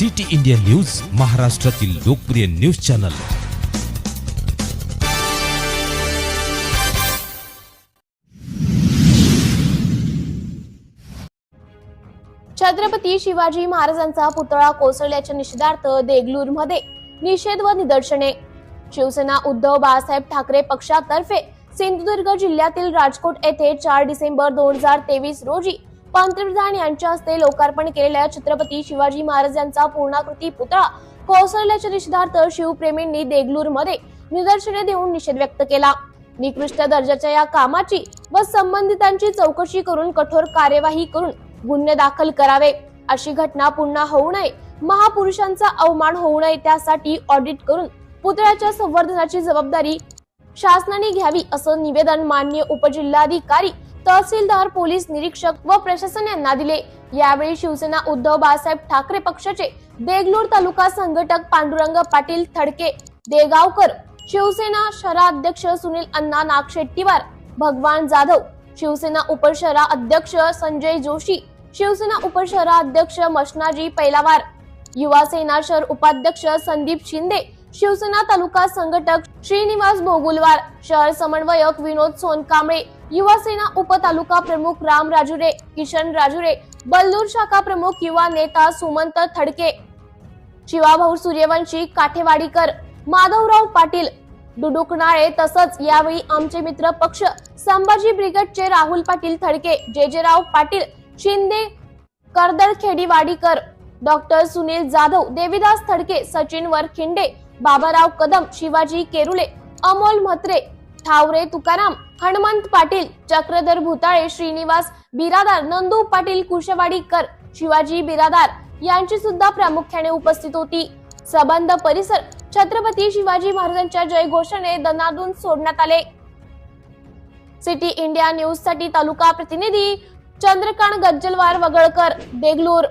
City India news महाराष्ट्रातील लोकप्रिय news channel. Chhatrapati Shivaji महाराजांचा पुतळा कोसळल्याच्या निषेधार्थ देगलूरमध्ये निषेध व निदर्शने. शिवसेना उद्धव बाळासाहेब ठाकरे पक्षातर्फे सिंधुदुर्ग जिल्ह्यातील राजकोट येथे चार डिसेंबर दोन हजार तेवीस रोजी पंतप्रधान यांच्या हस्ते लोकार्पण केलेल्या छत्रपती शिवाजी महाराज यांचा पूर्णाकृती पुतळा कोसळल्याच्या निषेधार्थ शिवप्रेमींनी देगलूरमध्ये निदर्शने देऊन निषेध व्यक्त केला. निकृष्ट दर्जाच्या या कामाची व संबंधितांची चौकशी करून कठोर कार्यवाही करून गुन्हे दाखल करावे. अशी घटना पुन्हा होऊ नये महापुरुषांचा अवमान होऊ नये त्यासाठी ऑडिट करून पुतळ्याच्या संवर्धनाची जबाबदारी शासनाने घ्यावी असं निवेदन मान्य उपजिल्हाधिकारी तहसीलदार पोलीस निरीक्षक व प्रशासन यांना दिले. यावेळी शिवसेना उद्धव बाळासाहेब ठाकरे पक्षाचे देगलूर तालुका संघटक पांडुरंग पाटील थडके देगावकर शिवसेना शहराध्यक्ष सुनील अण्णा नागशेट्टीवार भगवान जाधव शिवसेना उपशहरा अध्यक्ष संजय जोशी शिवसेना उपशहरा अध्यक्ष मशनाजी पैलावार युवा सेना शहर उपाध्यक्ष संदीप शिंदे शिवसेना तालुका संघटक श्रीनिवास बोगुलवार शहर समन्वयक विनोद सोनकांबळे युवासेना उपतालुका प्रमुख राम राजुरे किशन राजुरे बल्लूर शाखा प्रमुख युवा नेता सुमंत थडके शिवाभाऊ सूर्यवंशी काठेवाडीकर माधवराव पाटील डुडुकनाळे तसंच यावेळी आमचे मित्र पक्ष संभाजी ब्रिगेडचे राहुल पाटील थडके जेजेराव पाटील शिंदे कर्दळ खेडीवाडीकर डॉक्टर सुनील जाधव देविदास थडके सचिन वरखिंडे बाबाराव कदम शिवाजी केरुले अमोल म्हात्रे ठावरे तुकाराम हनुमंत पाटील चक्रधर भुताळे श्रीनिवास बिरादार नंदू पाटील कुशवाडीकर शिवाजी बिरादार यांची सुद्धा प्रामुख्याने उपस्थित होती. सबंध परिसर छत्रपती शिवाजी महाराजांच्या जयघोषाने दनादून सोडण्यात आले. सिटी इंडिया न्यूजसाठी तालुका प्रतिनिधी चंद्रकांत गज्जलवार वगळकर देगलूर